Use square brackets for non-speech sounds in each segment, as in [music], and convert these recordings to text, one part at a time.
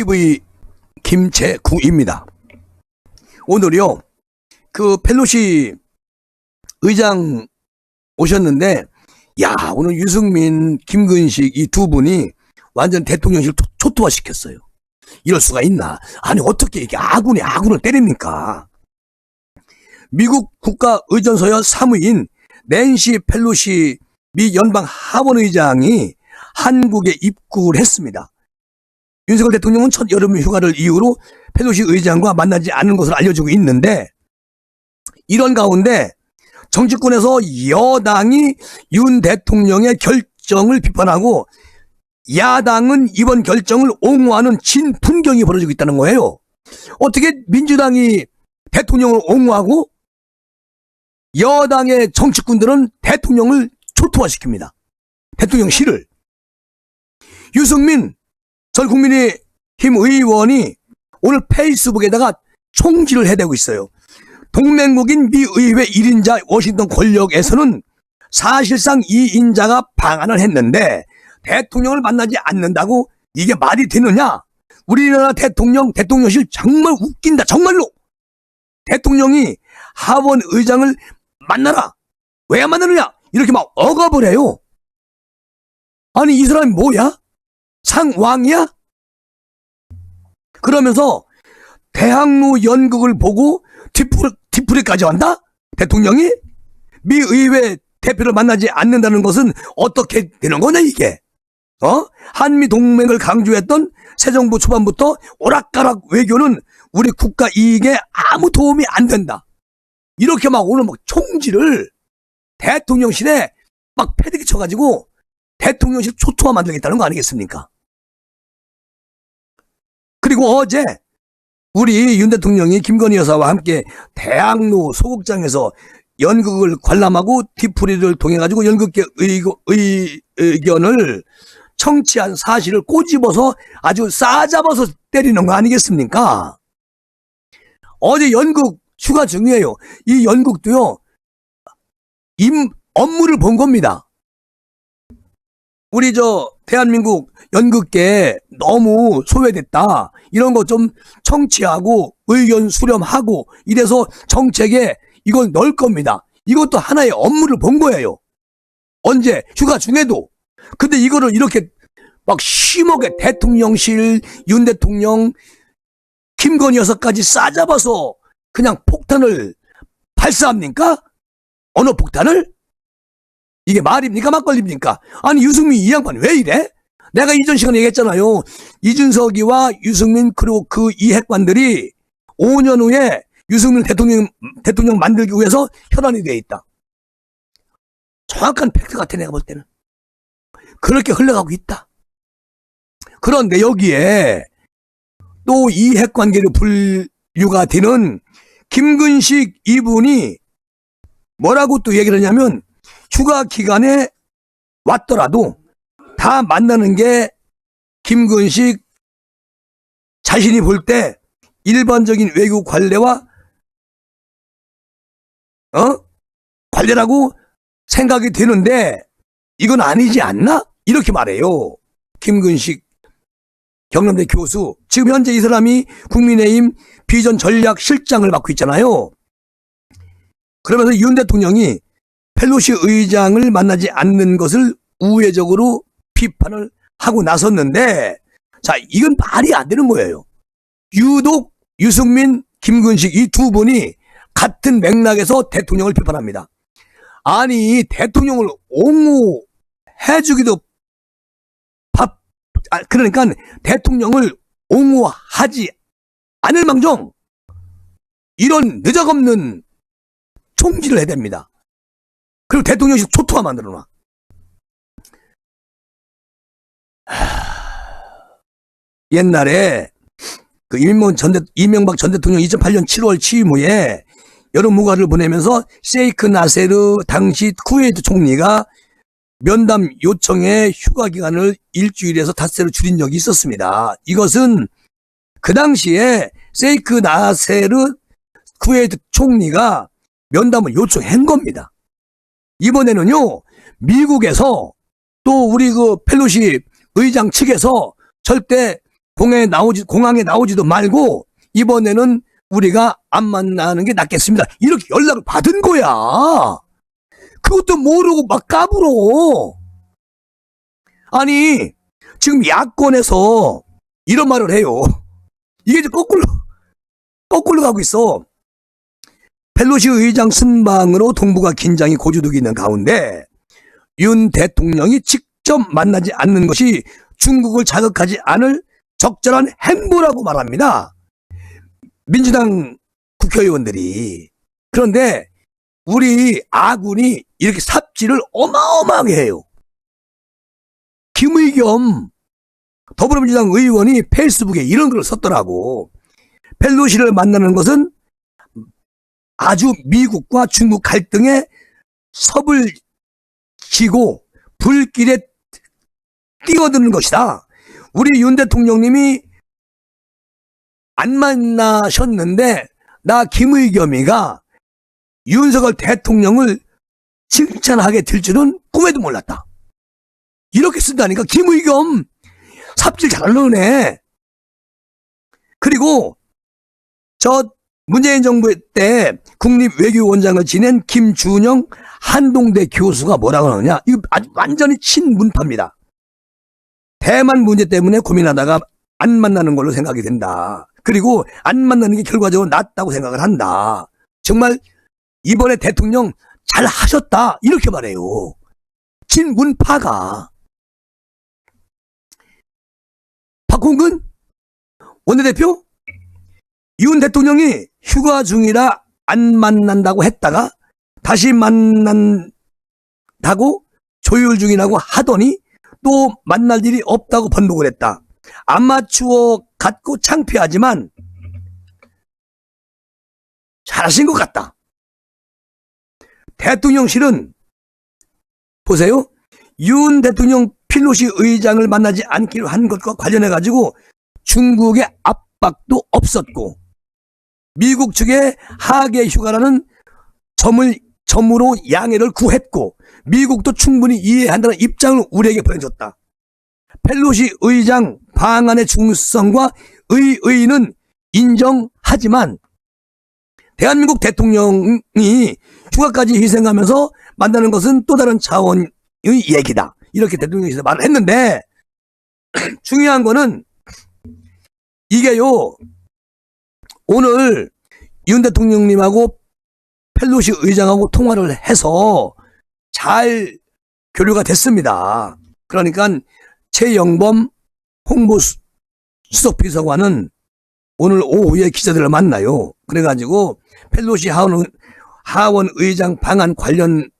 TV 김채구입니다. 오늘요, 그 펠로시 의장 오셨는데, 야, 오늘 유승민, 김근식 이 두 분이 완전 대통령실 초- 초토화 시켰어요. 이럴 수가 있나? 아니, 어떻게 이게 아군이 아군을 때립니까? 미국 국가의전서열 사무인 낸시 펠로시 미 연방 하원의장이 한국에 입국을 했습니다. 윤석열 대통령은 첫 여름 휴가를 이후로 펠로시 의장과 만나지 않은 것으로 알려지고 있는데 이런 가운데 정치권에서 여당이 윤 대통령의 결정을 비판하고 야당은 이번 결정을 옹호하는 진풍경이 벌어지고 있다는 거예요. 어떻게 민주당이 대통령을 옹호하고 여당의 정치꾼들은 대통령을 초토화시킵니다. 대통령실을. 유승민 전 국민의힘 의원이 오늘 페이스북에다가 총질을 해대고 있어요. 동맹국인 미 의회 1인자 워싱턴 권력에서는 사실상 이 인자가 방한을 했는데 대통령을 만나지 않는다고 이게 말이 되느냐? 우리나라 대통령, 대통령실 정말 웃긴다. 정말로. 대통령이 하원 의장을 만나라. 왜 안 만나느냐? 이렇게 막 억압을 해요. 아니, 이 사람이 뭐야? 상왕이야? 그러면서 대학로 연극을 보고 뒤풀이, 뒤풀이까지 한다? 대통령이? 미 의회 대표를 만나지 않는다는 것은 어떻게 되는 거냐, 이게? 어? 한미 동맹을 강조했던 새 정부 초반부터 오락가락 외교는 우리 국가 이익에 아무 도움이 안 된다. 이렇게 막 오늘 막 총질을 대통령실에 막 패대기 쳐가지고 대통령실 초토화 만들겠다는 거 아니겠습니까? 그리고 어제 우리 윤 대통령이 김건희 여사와 함께 대학로 소극장에서 연극을 관람하고 뒤풀이를 통해 가지고 연극계 의거, 의, 의견을 청취한 사실을 꼬집어서 아주 싸잡아서 때리는 거 아니겠습니까? 어제 연극 휴가 중이에요. 이 연극도요, 임, 업무를 본 겁니다. 우리 저, 대한민국 연극계 너무 소외됐다. 이런 거 좀 청취하고 의견 수렴하고 이래서 정책에 이걸 넣을 겁니다. 이것도 하나의 업무를 본 거예요. 언제? 휴가 중에도. 근데 이거를 이렇게 막 심하게 대통령실, 윤 대통령, 김건희 여사까지 싸잡아서 그냥 폭탄을 발사합니까? 어느 폭탄을? 이게 말입니까? 막걸리입니까? 아니, 유승민 이 양반 왜 이래? 내가 이전 시간에 얘기했잖아요. 이준석이와 유승민 그리고 그 이 핵관들이 5년 후에 유승민 대통령, 대통령 만들기 위해서 혈안이 돼 있다. 정확한 팩트 같아, 내가 볼 때는. 그렇게 흘러가고 있다. 그런데 여기에 또 이 핵 관계로 분류가 되는 김근식 이분이 뭐라고 또 얘기를 하냐면 휴가 기간에 왔더라도 다 만나는 게 김근식 자신이 볼 때 일반적인 외교 관례와 어? 관례라고 생각이 되는데 이건 아니지 않나? 이렇게 말해요. 김근식 경남대 교수. 지금 현재 이 사람이 국민의힘 비전 전략 실장을 맡고 있잖아요. 그러면서 윤 대통령이 펠로시 의장을 만나지 않는 것을 우회적으로 비판을 하고 나섰는데, 자, 이건 말이 안 되는 거예요. 유독 유승민, 김근식 이 두 분이 같은 맥락에서 대통령을 비판합니다. 아니, 대통령을 옹호해주기도 밥, 아, 그러니까 대통령을 옹호하지 않을 망정, 이런 느적없는 총질을 해야 됩니다. 그리고 대통령실 초토화 만들어놔. 옛날에 그 이명박 전, 대, 이명박 전 대통령 2008년 7월 취임 후에 여름 무가를 보내면서 세이크 나세르 당시 쿠웨이트 총리가 면담 요청에 휴가 기간을 일주일에서 닷새로 줄인 적이 있었습니다. 이것은 그 당시에 세이크 나세르 쿠웨이트 총리가 면담을 요청한 겁니다. 이번에는요, 미국에서 또 우리 그 펠로시 의장 측에서 절대 공항에 나오지, 공항에 나오지도 말고, 이번에는 우리가 안 만나는 게 낫겠습니다. 이렇게 연락을 받은 거야. 그것도 모르고 막 까불어. 아니, 지금 야권에서 이런 말을 해요. 이게 이제 거꾸로, 거꾸로 가고 있어. 펠로시 의장 순방으로 동북아 긴장이 고조되고 있는 가운데 윤 대통령이 직접 만나지 않는 것이 중국을 자극하지 않을 적절한 행보라고 말합니다. 민주당 국회의원들이. 그런데 우리 아군이 이렇게 삽질을 어마어마하게 해요. 김의겸 더불어민주당 의원이 페이스북에 이런 글을 썼더라고. 펠로시를 만나는 것은 아주 미국과 중국 갈등에 섭을 지고 불길에 뛰어드는 것이다. 우리 윤 대통령님이 안 만나셨는데 나 김의겸이가 윤석열 대통령을 칭찬하게 될 줄은 꿈에도 몰랐다. 이렇게 쓴다니까 김의겸 삽질 잘 넣네. 그리고 저 문재인 정부 때 국립외교원장을 지낸 김준영 한동대 교수가 뭐라고 하느냐? 이거 아주 완전히 친문파입니다. 대만 문제 때문에 고민하다가 안 만나는 걸로 생각이 된다. 그리고 안 만나는 게 결과적으로 낫다고 생각을 한다. 정말 이번에 대통령 잘 하셨다. 이렇게 말해요. 친문파가. 박홍근 원내대표 윤 대통령이 휴가 중이라 안 만난다고 했다가 다시 만난다고 조율 중이라고 하더니 또 만날 일이 없다고 번복을 했다. 아마추어 같고 창피하지만 잘하신 것 같다. 대통령실은 보세요. 윤 대통령 필로시 의장을 만나지 않기로 한 것과 관련해 가지고 중국의 압박도 없었고 미국 측의 하계 휴가라는 점을 점으로 양해를 구했고 미국도 충분히 이해한다는 입장을 우리에게 보내줬다. 펠로시 의장 방안의 중성과 의의는 인정하지만 대한민국 대통령이 휴가까지 희생하면서 만나는 것은 또 다른 차원의 얘기다. 이렇게 대통령께서 말을 했는데 [clears throat] 중요한 거는 이게요. 오늘 윤 대통령님하고 펠로시 의장하고 통화를 해서 잘 교류가 됐습니다. 그러니까 최영범 홍보 수석 비서관은 오늘 오후에 기자들을 만나요. 그래가지고 펠로시 하원, 하원 의장 방안 관련한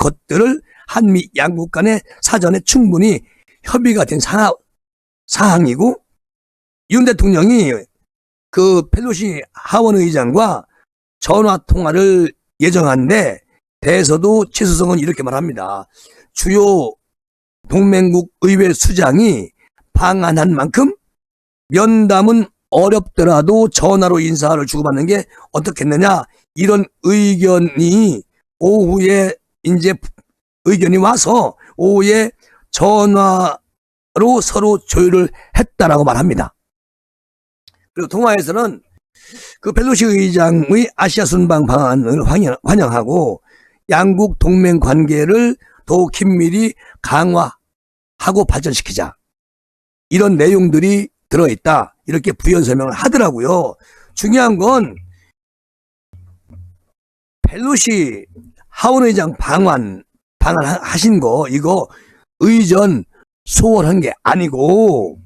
것들을 한미 양국 간에 사전에 충분히 협의가 된 사, 사항이고 윤 대통령이 그 펠로시 하원 의장과 전화 통화를 예정한데 대에서도 최수성은 이렇게 말합니다. 주요 동맹국 의회 수장이 방한한 만큼 면담은 어렵더라도 전화로 인사를 주고받는 게 어떻겠느냐 이런 의견이 오후에 이제 의견이 와서 오후에 전화로 서로 조율을 했다라고 말합니다. 그리고 통화에서는 그 펠로시 의장의 아시아 순방 방안을 환영, 환영하고 양국 동맹 관계를 더욱 긴밀히 강화하고 발전시키자. 이런 내용들이 들어있다. 이렇게 부연 설명을 하더라고요. 중요한 건 펠로시 하원 의장 방안 방한하신 거 이거 의전 소홀한 게 아니고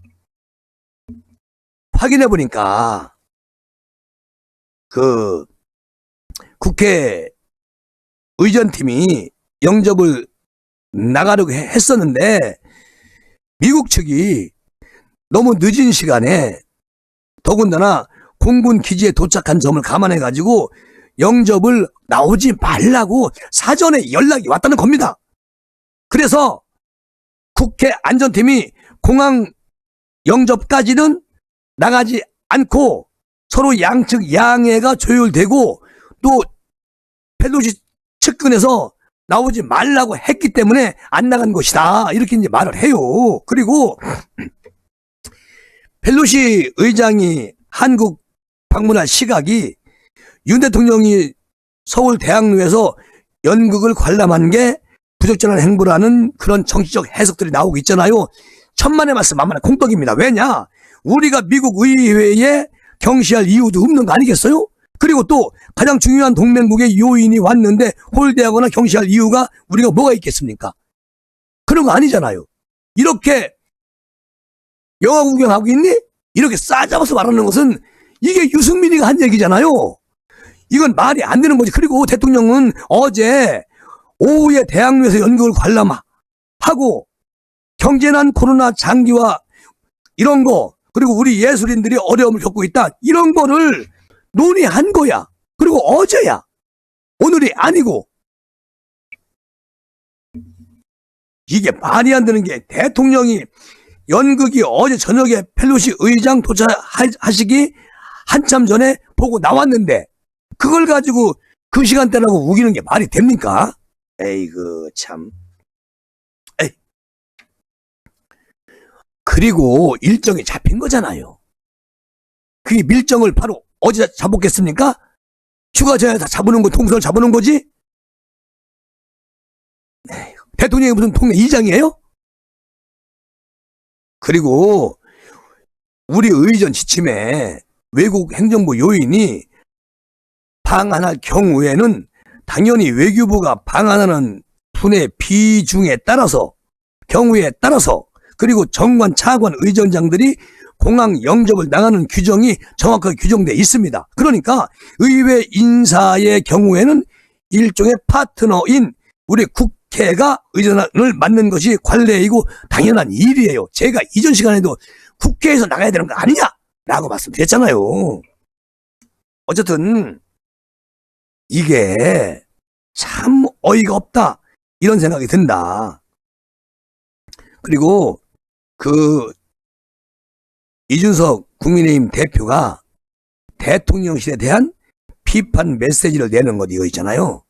확인해 보니까 그 국회 의전팀이 영접을 나가려고 했었는데 미국 측이 너무 늦은 시간에 더군다나 공군 기지에 도착한 점을 감안해 가지고 영접을 나오지 말라고 사전에 연락이 왔다는 겁니다. 그래서 국회 안전팀이 공항 영접까지는 나가지 않고 서로 양측 양해가 조율되고 또 펠로시 측근에서 나오지 말라고 했기 때문에 안 나간 것이다. 이렇게 이제 말을 해요. 그리고 펠로시 의장이 한국 방문할 시각이 윤 대통령이 서울 대학로에서 연극을 관람한 게 부적절한 행보라는 그런 정치적 해석들이 나오고 있잖아요. 천만의 말씀 만만한 공덕입니다. 왜냐? 우리가 미국 의회에 경시할 이유도 없는 거 아니겠어요? 그리고 또 가장 중요한 동맹국의 요인이 왔는데 홀대하거나 경시할 이유가 우리가 뭐가 있겠습니까? 그런 거 아니잖아요. 이렇게 영화 구경하고 있니? 이렇게 싸잡아서 말하는 것은 이게 유승민이가 한 얘기잖아요. 이건 말이 안 되는 거지. 그리고 대통령은 어제 오후에 대학로에서 연극을 관람하고 경제난 코로나 장기화 이런 거 그리고 우리 예술인들이 어려움을 겪고 있다 이런 거를 논의한 거야. 그리고 어제야. 오늘이 아니고 이게 말이 안 되는 게 대통령이 연극이 어제 저녁에 펠로시 의장 도착하시기 한참 전에 보고 나왔는데 그걸 가지고 그 시간대라고 우기는 게 말이 됩니까? 에이그 참. 에이. 그리고 일정이 잡힌 거잖아요. 그 밀정을 바로 어제 잡았겠습니까? 휴가 전에 다 잡아놓은 거 통선을 잡아놓은 거지? 대통령이 무슨 통례 이장이에요? 그리고 우리 의전 지침에 외국 행정부 요인이 방한할 경우에는 당연히 외교부가 방한하는 분의 비중에 따라서 경우에 따라서 그리고 정관 차관 의전장들이 공항 영접을 나가는 규정이 정확하게 규정돼 있습니다. 그러니까 의회 인사의 경우에는 일종의 파트너인 우리 국회가 의전을 맡는 것이 관례이고 당연한 일이에요. 제가 이전 시간에도 국회에서 나가야 되는 거 아니냐라고 말씀드렸잖아요. 어쨌든 이게 참 어이가 없다 이런 생각이 든다. 그리고 그 이준석 국민의힘 대표가 대통령실에 대한 비판 메시지를 내는 것 이거 있잖아요.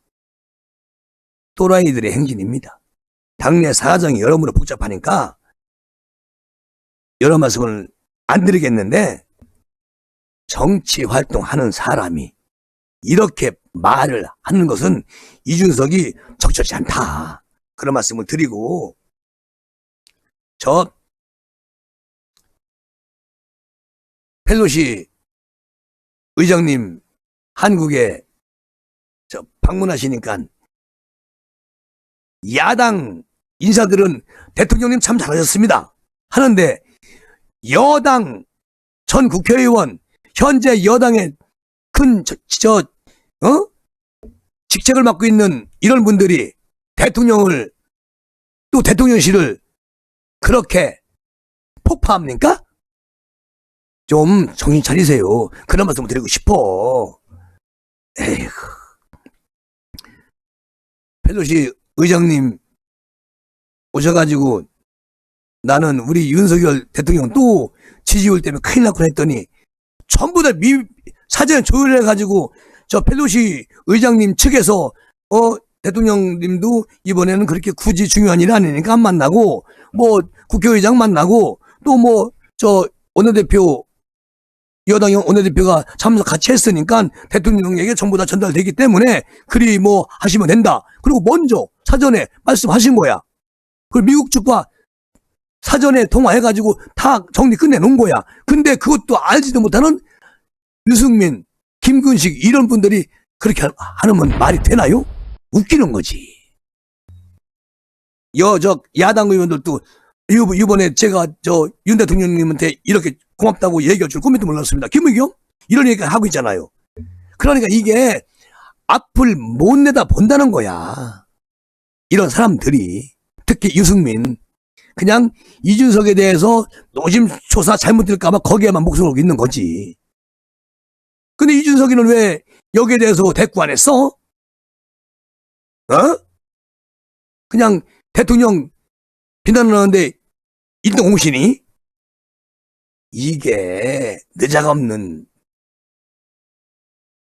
또라이들의 행진입니다. 당내 사정이 여러모로 복잡하니까 여러 말씀을 안 드리겠는데 정치 활동하는 사람이 이렇게 말을 하는 것은 이준석이 적절치 않다. 그런 말씀을 드리고 저 펠로시 의장님 한국에 저 방문하시니까 야당 인사들은 대통령님 참 잘하셨습니다. 하는데 여당 전 국회의원 현재 여당의 큰 저, 저 어? 직책을 맡고 있는 이런 분들이 대통령을 또 대통령실을 그렇게 폭파합니까? 좀 정신 차리세요. 그런 말씀을 드리고 싶어. 에이구. 펠로시 의장님 오셔가지고 나는 우리 윤석열 대통령 또 지지율 때문에 큰일 났구나 했더니 전부 다 미, 사전 조율해가지고 저 펠로시 의장님 측에서 어 대통령님도 이번에는 그렇게 굳이 중요한 일 아니니까 안 만나고 뭐 국회의장 만나고 또 뭐 저 원내대표 여당 원내대표가 참석 같이 했으니까 대통령에게 전부 다 전달되기 때문에 그리 뭐 하시면 된다. 그리고 먼저 사전에 말씀하신 거야. 그리고 미국 측과 사전에 통화해가지고 다 정리 끝내놓은 거야. 근데 그것도 알지도 못하는 유승민, 김근식 이런 분들이 그렇게 하- 하면 말이 되나요? 웃기는 거지. 여, 저, 야당 의원들도 이- 이번에 제가 저 윤 대통령님한테 이렇게 고맙다고 얘기할 줄 꿈에도 몰랐습니다. 김의겸? 이런 얘기 하고 있잖아요. 그러니까 이게 앞을 못 내다 본다는 거야. 이런 사람들이. 특히 유승민. 그냥 이준석에 대해서 노심초사 잘못 될까봐 거기에만 목숨을 걸고 있는 거지. 근데 이준석이는 왜 여기에 대해서 대꾸 안 했어? 어? 그냥 대통령 비난하는데 인공신이 이게 내자가 없는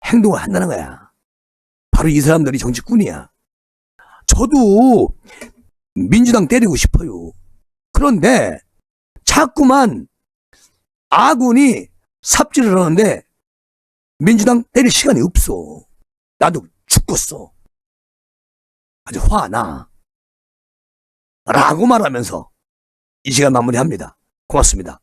행동을 한다는 거야. 바로 이 사람들이 정치꾼이야. 저도 민주당 때리고 싶어요. 그런데 자꾸만 아군이 삽질을 하는데 민주당 때릴 시간이 없어. 나도 죽겠어. 아주 화나. 라고 말하면서 이 시간 마무리합니다. 고맙습니다.